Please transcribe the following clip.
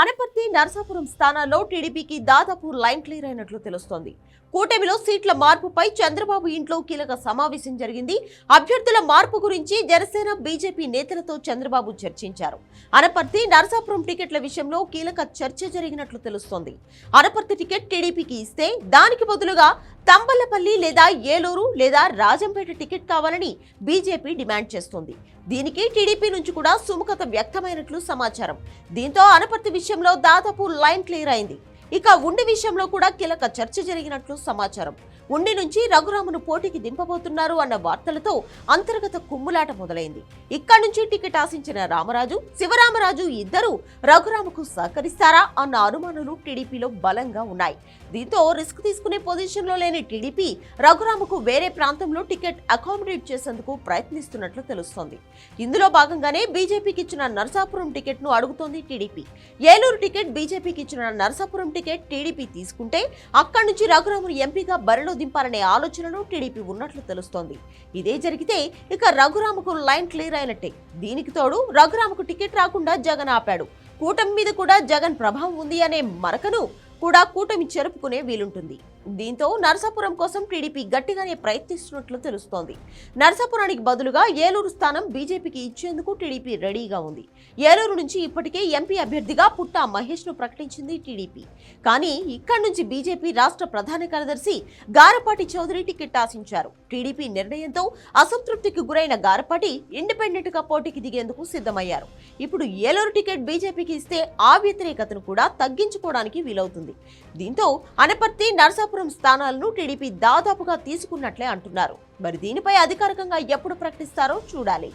అనపర్తి నరసాపురం స్థానాల్లో టీడీపీకి దాదాపు లైన్ క్లియర్ అయినట్లు తెలుస్తోంది. కూటమిలో సీట్ల మార్పుపై చంద్రబాబు ఇంట్లో కీలక సమావేశం జరిగింది. అభ్యర్థుల మార్పు గురించి జనసేన బీజేపీ నేతలతో చంద్రబాబు చర్చించారు. అనపర్తి నరసాపురం టికెట్ల విషయంలో కీలక చర్చ జరిగినట్లు తెలుస్తోంది. అనపర్తి టికెట్ టీడీపీకి ఇస్తే దానికి బదులుగా తంబలపల్లి లేదా ఏలూరు లేదా రాజంపేట టికెట్ కావాలని బీజేపీ డిమాండ్ చేస్తోంది. దీనికి టీడీపీ నుంచి కూడా సుముఖత వ్యక్తమైనట్లు సమాచారం. దీంతో అనపర్తి విషయంలో దాదాపు లైన్ క్లియర్ అయింది. ఇక ఉండి విషయంలో కూడా కీలక చర్చ జరిగినట్లు సమాచారం. ఉండి నుంచి రఘురామును పోటీకి దింపబోతున్నారు అన్న వార్తలతో అంతర్గత కుమ్ములాట మొదలైంది. ఇక్కడి నుంచి టికెట్ ఆశించిన రామరాజు శివరామరాజు ఇద్దరు రఘురాముకు సహకరిస్తారా అన్న అనుమానాలు టీడీపీలో బలంగా ఉన్నాయి. దీంతో రిస్క్ తీసుకునే పొజిషన్లో లేని టీడీపీ రఘురాముకు వేరే ప్రాంతంలో టికెట్ అకామిడేట్ చేసేందుకు ప్రయత్నిస్తున్నట్లు తెలుస్తోంది. ఇందులో భాగంగానే బీజేపీకి ఇచ్చిన నరసాపురం టికెట్ను అడుగుతోంది టీడీపీ. ఏలూరు టికెట్ బీజేపీకి ఇచ్చిన నరసాపురం టికెట్ టీడీపీ తీసుకుంటే అక్కడి నుంచి రఘురామును ఎంపీగా బరిలో దింపాలనే ఆలోచనలో టీడీపీ ఉన్నట్లు తెలుస్తోంది. ఇదే జరిగితే ఇక రఘురాముకు లైన్ క్లియర్ అయినట్టే. దీనికి తోడు రఘురాముకు టికెట్ రాకుండా జగన్ ఆపాడు. కూటమి మీద కూడా జగన్ ప్రభావం ఉంది అనే మరకను కూడా కూటమి చెరుపుకునే వీలుంటుంది. దీంతో నరసాపురం కోసం టీడీపీ గట్టిగానే ప్రయత్నిస్తున్నట్లు తెలుస్తోంది. నరసాపురానికి బదులుగా ఏలూరు స్థానం బీజేపీకి ఇచ్చేందుకు టీడీపీ రెడీగా ఉంది. ఏలూరు నుంచి ఇప్పటికే ఎంపీ అభ్యర్థిగా పుట్టా మహేష్ను ప్రకటించింది టీడీపీ. కానీ ఇక్కడి నుంచి బీజేపీ రాష్ట్ర ప్రధాన కార్యదర్శి గారపాటి చౌదరి టికెట్ ఆశించారు. టీడీపీ నిర్ణయంతో అసంతృప్తికి గురైన గారపాటి ఇండిపెండెంట్గా పోటీకి దిగేందుకు సిద్ధమయ్యారు. ఇప్పుడు ఏలూరు టికెట్ బీజేపీకి ఇస్తే ఆ వ్యతిరేకతను కూడా తగ్గించుకోవడానికి వీలవుతుంది. దీంతో అనపర్తి నరసాపురం స్థానాలను టీడీపీ దాదాపుగా తీసుకున్నట్లే అంటున్నారు. మరి దీనిపై అధికారికంగా ఎప్పుడు ప్రకటిస్తారో చూడాలి.